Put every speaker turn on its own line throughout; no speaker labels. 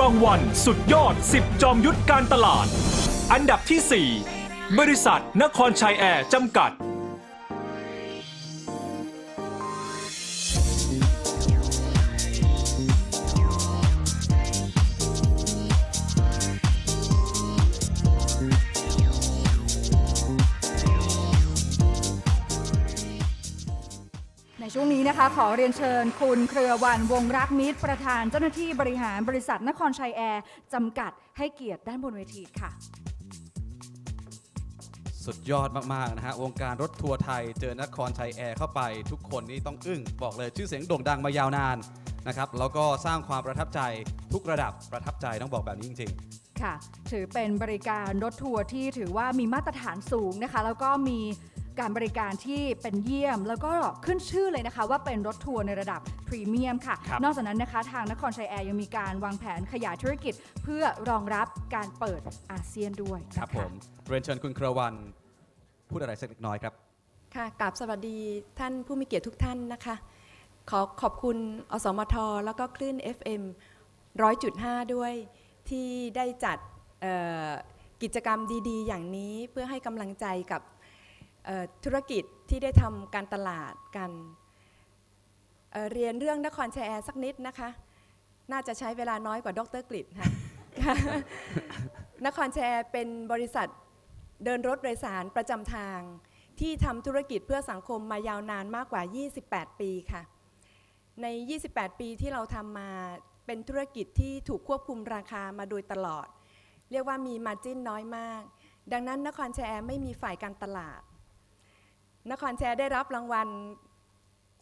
รางวัลสุดยอด 10 จอมยุทธการตลาด อันดับที่ 4 บริษัทนครชัยแอร์จำกัด
ในช่วงนี้นะคะ ขอเรียนเชิญคุณเครือวันวงรักมิตร ประธานเจ้าหน้าที่บริหารบริษัทนครชัยแอร์จำกัดให้เกียรติด้านบนเวทีค่ะ
สุดยอดมาก ๆ นะฮะ วงการรถทัวร์ไทยเจอนครชัยแอร์เข้าไป ทุกคนนี่ต้องอึ้ง บอกเลยชื่อเสียงโด่งดังมายาวนานนะครับแล้วก็สร้างความประทับใจทุกระดับประทับใจต้องบอกแบบนี้จริง
ค่ะ ถือเป็นบริการรถทัวร์ที่ถือว่ามีมาตรฐานสูงนะคะ แล้วก็มี การบริการที่เป็นเยี่ยม แล้วก็ขึ้นชื่อเลยนะคะ ว่าเป็นรถทัวร์ในระดับพรีเมียมค่ะ
ครับ
นอกจากนั้นนะคะทางนครชัยแอร์ยังมีการวางแผนขยายธุรกิจ เพื่อรองรับการเปิดอาเซียนด้วย
ๆ
นะะ
ครับผมเรียนเชิญคุณเครือวันพูดอะไรสักเล็กน้อยครับ
ค่ะกราบสวัสดีท่านผู้มีเกียรติทุกท่านนะคะ ขอขอบคุณอสมทแล้วก็คลื่น FM 100.5 ด้วยที่ได้จัดเอ่อกิจกรรมดีๆ อย่างนี้เพื่อให้กำลังใจกับเอ่อ ธุรกิจที่ได้ทำการตลาดกันเเรียนเรื่องนครแอร์สักนิดนะคะ น่าจะใช้เวลาน้อยกว่าดรกฤษค่ะนครแอร์เป็นบริษัทเดินรถโดยสารประจำทาง ที่ทำธุรกิจเพื่อสังคมมายาวนานมากกว่า 28 ปีค่ะ ใน 28 ปีที่เราทำมาเป็นธุรกิจที่ถูกควบคุมราคามาโดยตลอด เรียกว่ามีมาจิ้นน้อยมาก ดังนั้นนครแชร์ไม่มีฝ่ายการตลาด นครแชร์ได้รับรางวัล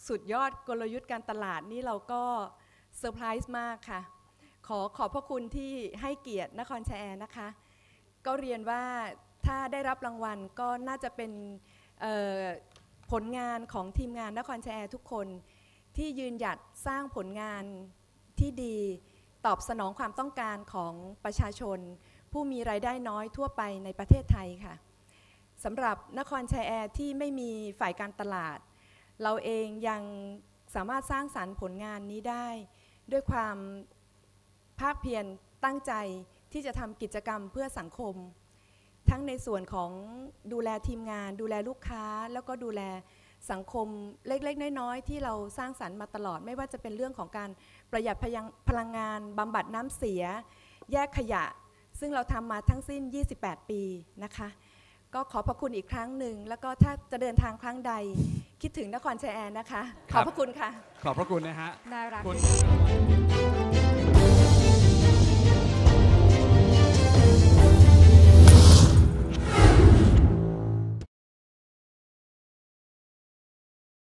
สุดยอดกลยุทธ์การตลาดนี่เราก็เซอร์ไพรส์มากค่ะ ขอขอบพระคุณที่ให้เกียรตินครแชร์นะคะ ก็เรียนว่าถ้าได้รับรางวัลก็น่าจะเป็นผลงานของทีมงานนครแชร์ทุกคน ที่ยืนหยัดสร้างผลงานที่ดีตอบสนองความต้องการของประชาชน ผู้มีรายได้น้อยทั่วไปในประเทศไทยค่ะ สำหรับนครชัยแอร์ที่ไม่มีฝ่ายการตลาด เราเองยังสามารถสร้างสรรค์ผลงานนี้ได้ ด้วยความภาคเพียรตั้งใจที่จะทำกิจกรรมเพื่อสังคม ทั้งในส่วนของดูแลทีมงาน ดูแลลูกค้า แล้วก็ดูแลสังคมเล็กๆ น้อยๆ ที่เราสร้างสรรค์มาตลอด ไม่ว่าจะเป็นเรื่องของการประหยัดพพลังงานบำบัดน้ำเสีย แยกขยะ ซึ่งเราทำมาทั้งสิ้น 28 ปีนะคะ ก็ขอพระคุณอีกครั้งหนึ่ง แล้วก็ถ้าจะเดินทางครั้งใดคิดถึงนครชัยแอนนะคะ ขอบพระคุณค่ะ
ขอบพระคุณนะฮะ
น่ารัก
คุณ
ด้วย